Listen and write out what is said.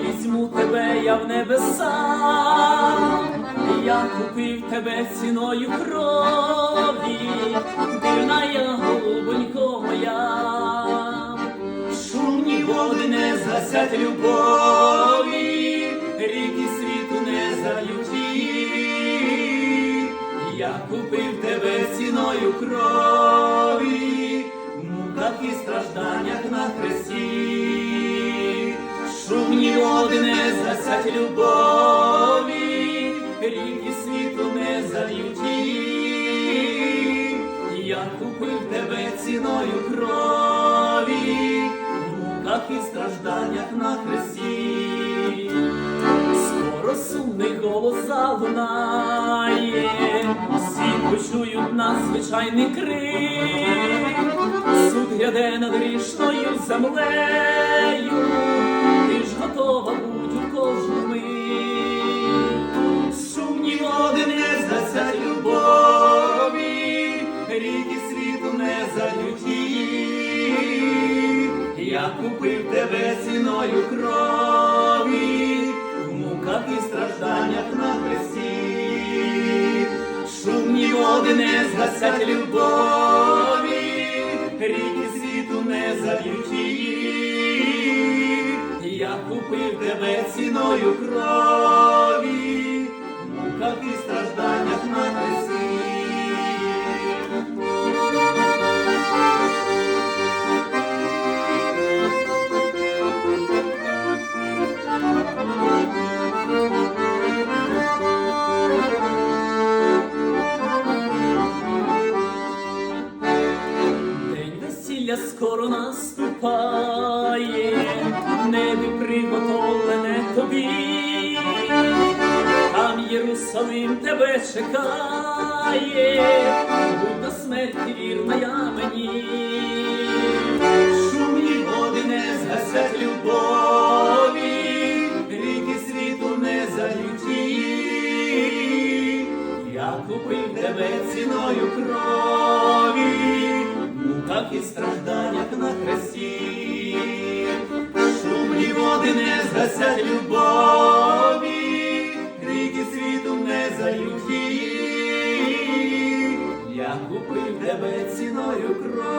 візьму тебе я в небеса, я купив тебе ціною крові, дивна я голубонько моя, шумні води не засять любові, ріки світу не зальють її. я купив тебе ціною крові, в муках і стражданнях на хресті. Шумні води не засять любові, ріки світу не зальюті. Я купив тебе ціною крові, в муках і стражданнях на хресті. Скоро сумний голос залунає, всі почують надзвичайний крик, суд гряде над грішною землею, ж готова будь у кожну мить. Шумні води не засять любові, ріки світу не залюті. Я купив тебе ціною крові, в муках і стражданнях на хресті. Шумні води не згасять любові, ріки світу не заб'ють її. Купив тебе ціною крові, весілля скоро наступає, небі приготовлене тобі, там Єрусалим тебе чекає, будь до смерті вірна я мені. Шумні води не згасять любові, ріки світу не залюті. Я купив тебе ціною крові, в муках і стражданнях Щастя любові, ріки світу не заюті, я купив тебе ціною кров.